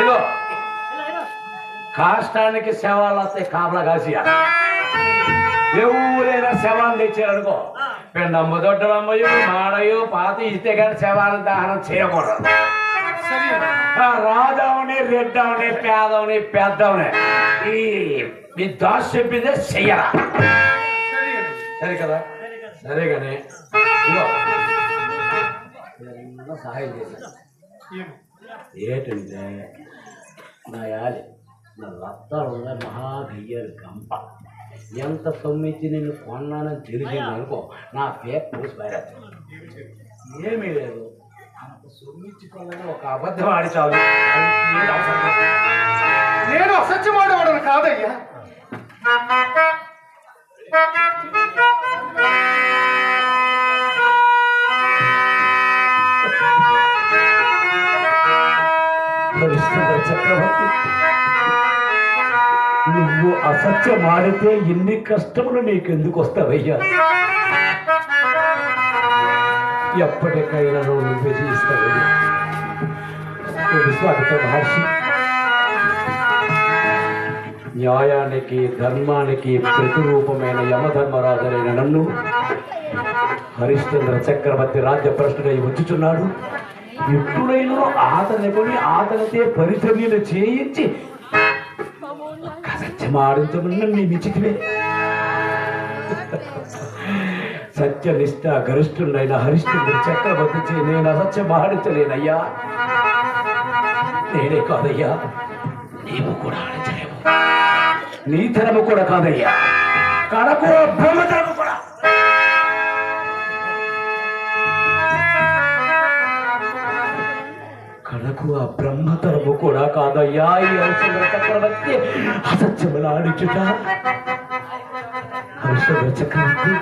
ఇదిగో. కాష్టానికి శవాలు వస్తాయి కాపలా కాసి ఎవరైనా శవాన్ని తెచ్చారనుకో. పిండమ్మ దొడ్డలమ్మయు మాడయు పాత ఇస్తే కానీ శవాన్ని దహనం చేయకూడదు. ఆ రాజావుని రెడ్డవని పేదవని పెద్దవని ఈ ఈ దాస్ చెప్పిందే చెయ్యరా? సరే. కదా? సరే కానీ సహాయం చేశాను. ఏంటంటే నా యాలి నా రక్తాలు ఉన్న మహాగయ్యారు గంప ఎంత సొమ్మిచ్చి నిన్ను కొన్నానని తెలిసింది అనుకో నా పేరు పోసి పారేస్తాను ఏమీ లేదు అంత సొమ్మిచ్చి కొన్నాను ఒక అబద్ధం ఆడి చాలు అది ఏం అవసరం లేదు. నేను అసత్యమాడేవాడను కాదయ్యా హరిశ్చంద్ర చక్రవర్తి. నువ్వు అసత్యం ఆడితే ఎన్ని కష్టములు నీకెందుకు వస్తావయ్యా ఎప్పటికైనా నువ్వు విజయిస్తావయ్యా విశ్వామిత్ర మహర్షి. న్యాయానికి ధర్మానికి ప్రతిరూపమైన యమధర్మరాజులైన నన్ను హరిశ్చంద్ర చక్రవర్తి రాజ్య ప్రశ్నుడై వచ్చుచున్నాడు ఎప్పుడైనా ఆతని కొని ఆతనితే పరిచర్యలు చేయించి సత్యమాడించమన్న సత్యం ఆడించమన్న నీ నిచితివే సత్యనిష్ట గరిష్ఠుడైన హరిశ్చంద్ర చక్రవర్తి చే నేను అసత్యం ఆడించలేనయ్యా. నేనే కాదయ్యా. నీవు కూడా ఆడించలేవు. నీ తరము కూడా కాదయ్యా. కడకు బ్రహ్మతరము కూడా. మనకు ఆ బ్రహ్మతరము కూడా కాదయ్యా. ఈ హరిశ్చంద్ర చక్రవర్తి అసత్యములాడుచుట ఆడించుట. చక్రవర్తి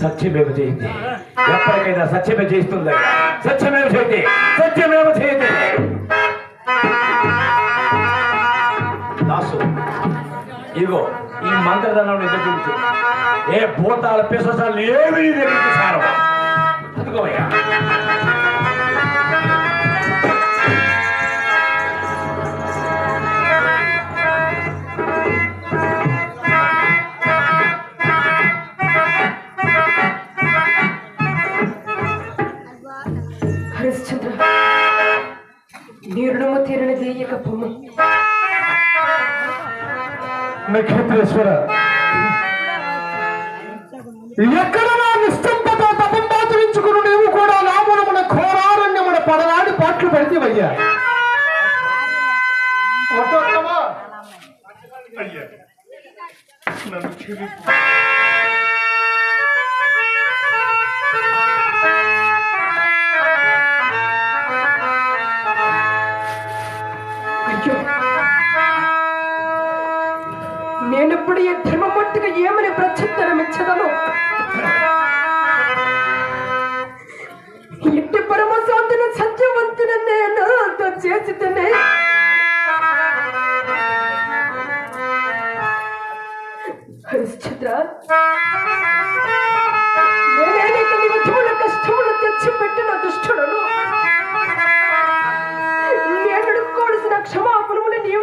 సత్యమేవ చేయింది? ఎప్పటికైనా సత్యమే చేస్తుంది సత్యమేవ చేయింది? సత్యమేవ చేయింది? దాసు ఇగో ఈ మంత్రదండం నీ దగ్గర ఏ భూతాల పిససాలు ఏమి నీ దగ్గరికి నీ రుణము తీరనిది ఇక పొమ్ము నక్షత్రేశ్వర. ఎక్కడ నా నిస్తంభత తపం పాత్రించుకుని నీవు కూడా నామూలమున ఘోరారణ్యమున పడలాడి పాటలు పెడితేవయ్యా? అయ్యా, నన్ను నేనెప్పుడు ఈ ధర్మమూర్తిగా ఏమని ప్రత్యుత్తరం ఇచ్చదను ఇంటి పరమశాంతిని సత్యవంతుని నేను అంత చేసితేనే హరిశ్చంద్ర నేనే నీ విధముల కష్టములు తెచ్చిపెట్టిన దుష్టులను నేను నడుపుకోవలసిన క్షమాపణములు నీవు